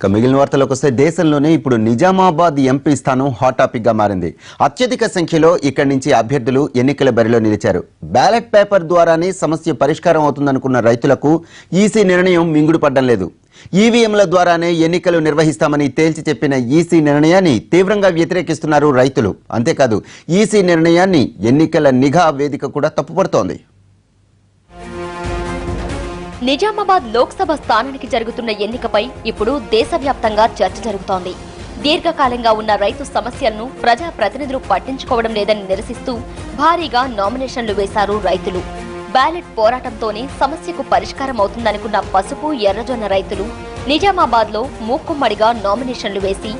ఇక మిగిలిన వార్తలకు వస్తే దేశంలోనే ఇప్పుడు నిజామాబాద్ ఎంపీ స్థానం హాట్ టాపిక్గా మారింది. అత్యధిక సంఖ్యలో ఇక్కడి నుంచి అభ్యర్థులు ఎన్నికల బరిలో నిలిచారు. బ్యాలెట్ పేపర్ ద్వారానే సమస్య పరిష్కారం అవుతుందనుకున్న రైతులకు ఈసీ నిర్ణయం మింగుడు పడ్డం లేదు. ఈవీఎంల ద్వారానే ఎన్నికలు నిర్వహిస్తామని తేల్చి చెప్పిన ఈసీ నిర్ణయాన్ని తీవ్రంగా వ్యతిరేకిస్తున్నారు రైతులు. అంతేకాదు ఈసీ నిర్ణయాన్ని ఎన్నికల నిఘా వేదిక కూడా తప్పుపడుతోంది. నిజామాబాద్ లోక్సభ స్థానానికి జరుగుతున్న ఎన్నికపై ఇప్పుడు దేశవ్యాప్తంగా చర్చ జరుగుతోంది. దీర్ఘకాలంగా ఉన్న రైతు సమస్యలను ప్రజా ప్రతినిధులు పట్టించుకోవడం లేదని నిరసిస్తూ భారీగా నామినేషన్లు వేశారు రైతులు. బ్యాలెట్ పోరాటంతోనే సమస్యకు పరిష్కారం అవుతుందనుకున్న పసుపు ఎర్రజొన్న రైతులు నిజామాబాద్లో మూకుమ్మడిగా నామినేషన్లు వేసి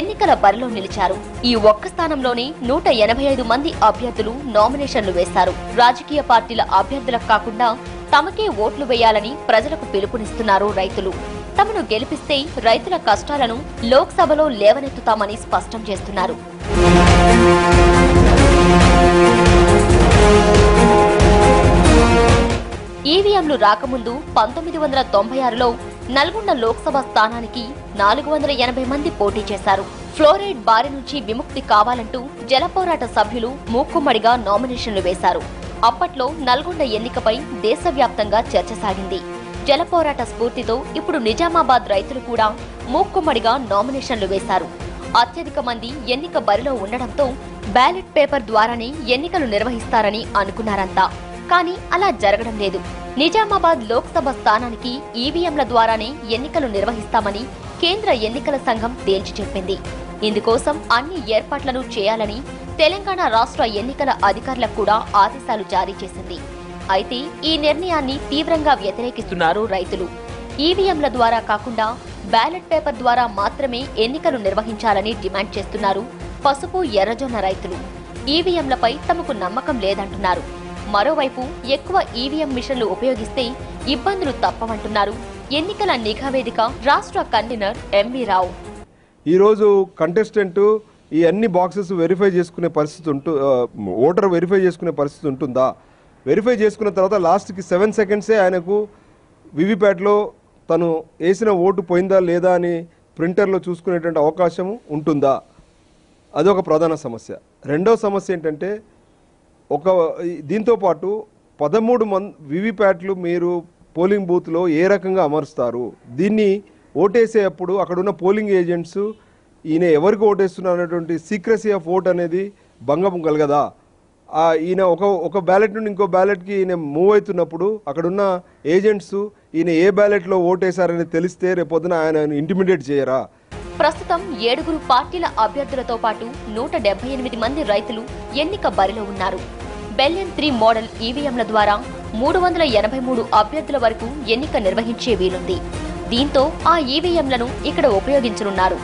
ఎన్నికల బరిలో నిలిచారు. ఈ ఒక్క స్థానంలోనే నూట ఎనభై ఐదు మంది అభ్యర్థులు నామినేషన్లు వేశారు. రాజకీయ పార్టీల అభ్యర్థులకు కాకుండా తమకే ఓట్లు వేయాలని ప్రజలకు పిలుపునిస్తున్నారు రైతులు. తమను గెలిపిస్తే రైతుల కష్టాలను లోక్సభలో లేవనెత్తుతామని స్పష్టం చేస్తున్నారు. ఈవీఎంలు రాకముందు పంతొమ్మిది వందల తొంభై ఆరులో నల్గొండ లోక్సభ స్థానానికి నాలుగు వందల ఎనభై మంది పోటీ చేశారు. ఫ్లోరైడ్ బారి నుంచి విముక్తి కావాలంటూ జలపోరాట సభ్యులు మూకుమ్మడిగా నామినేషన్లు వేశారు. అప్పట్లో నల్గొండ ఎన్నికపై దేశవ్యాప్తంగా చర్చ సాగింది. జలపోరాట స్ఫూర్తితో ఇప్పుడు నిజామాబాద్ రైతులు కూడా మూకుమ్మడిగా నామినేషన్లు వేశారు. అత్యధిక మంది ఎన్నిక బరిలో ఉండడంతో బ్యాలెట్ పేపర్ ద్వారానే ఎన్నికలు నిర్వహిస్తారని అనుకున్నారంతా. కానీ అలా జరగడం లేదు. నిజామాబాద్ లోక్సభ స్థానానికి ఈవీఎంల ద్వారానే ఎన్నికలు నిర్వహిస్తామని కేంద్ర ఎన్నికల సంఘం తేల్చి చెప్పింది. ఇందుకోసం అన్ని ఏర్పాట్లను చేయాలని తెలంగాణ రాష్ట్ర ఎన్నికల అధికారులకు కూడా ఆదేశాలు జారీ చేసింది. అయితే ఈ నిర్ణయాన్ని తీవ్రంగా వ్యతిరేకిస్తున్నారు రైతులు. ఈవీఎంల ద్వారా కాకుండా బ్యాలెట్ పేపర్ ద్వారా మాత్రమే ఎన్నికలు నిర్వహించాలని డిమాండ్ చేస్తున్నారు పసుపు ఎర్రజొన్న రైతులు. ఈవీఎంలపై తమకు నమ్మకం లేదంటున్నారు. మరోవైపు ఎక్కువ ఈవీఎం మిషన్లు ఉపయోగిస్తే ఇబ్బందులు తప్పవంటున్నారు. ఎన్నికల నిఘా వేదిక రాష్ట్ర కన్వీనర్ ఎంవి రావు ఈరోజు కంటెస్టెంట్ ఈ అన్ని బాక్సెస్ వెరిఫై చేసుకునే పరిస్థితి ఉంటు ఓటర్ వెరిఫై చేసుకునే పరిస్థితి ఉంటుందా? వెరిఫై చేసుకున్న తర్వాత లాస్ట్కి సెవెన్ సెకండ్సే ఆయనకు వివిప్యాట్లో తను వేసిన ఓటు పోయిందా లేదా అని ప్రింటర్లో చూసుకునేటువంటి అవకాశం ఉంటుందా? అదొక ప్రధాన సమస్య. రెండో సమస్య ఏంటంటే ఒక దీంతో పాటు పదమూడు మంది వివిప్యాట్లు మీరు పోలింగ్ బూత్లో ఏ రకంగా అమరుస్తారు? దీన్ని ఓటేసేటప్పుడు అక్కడ ఉన్న పోలింగ్ ఏజెంట్స్ ఈయన ఎవరికి ఓటేస్తున్నారు అనేటువంటి సీక్రసీ ఆఫ్ ఓట్ అనేది భంగం కలగదా? ఈయన ఒక ఒక బ్యాలెట్ నుండి ఇంకో బ్యాలెట్కి ఈయన మూవ్ అవుతున్నప్పుడు అక్కడున్న ఏజెంట్స్ ఈయన ఏ బ్యాలెట్లో ఓటేశారని తెలిస్తే రేపొద్దున ఆయన ఇంటిమిడియేట్ చేయరా? ప్రస్తుతం ఏడుగురు పార్టీల అభ్యర్థులతో పాటు నూట డెబ్బై ఎనిమిది మంది రైతులు ఎన్నిక బరిలో ఉన్నారు. బెల్లెన్ త్రీ మోడల్ ఈవీఎంల ద్వారా మూడు వందల ఎనభై మూడు అభ్యర్థుల వరకు ఎన్నిక నిర్వహించే వీలుంది. దీంతో ఆ ఈవీఎంలను ఇక్కడ ఉపయోగించనున్నారు.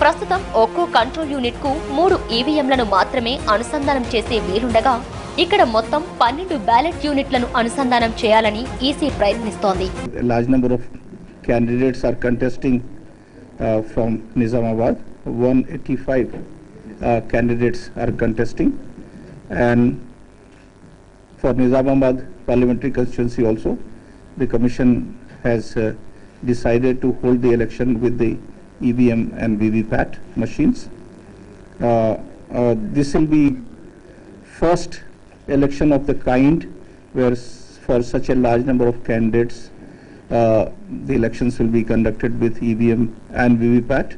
ప్రస్తుతం ఒక్కో కంట్రోల్ యూనిట్కు మూడు ఈవీఎంలను మాత్రమే అనుసంధానం చేసే వీలుండగా ఇక్కడ మొత్తం పన్నెండు బ్యాలెట్ యూనిట్లను అనుసంధానం చేయాలని ఈసీ ప్రయత్నిస్తోంది. Large number of candidates are contesting from Nizamabad one eighty five candidates are contesting and for Nizamabad parliamentary constituency also the commission has decided to hold the election with the EVM and VVPAT machines. Uh, uh, This will be first election of the kind where s- for such a large number of candidates, uh, the elections will be conducted with EVM and VVPAT.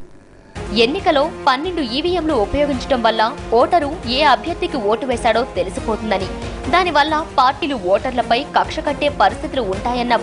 ఎన్నికలో పన్నెండు ఈవీఎంలు ఉపయోగించడం వల్ల voter ఏ అభ్యర్థికి vote వేశాడో తెలిసిపోతుందని దానివల్ల పార్టీలు ఓటర్లపై కక్ష కట్టే పరిస్థితులు ఉంటాయన్న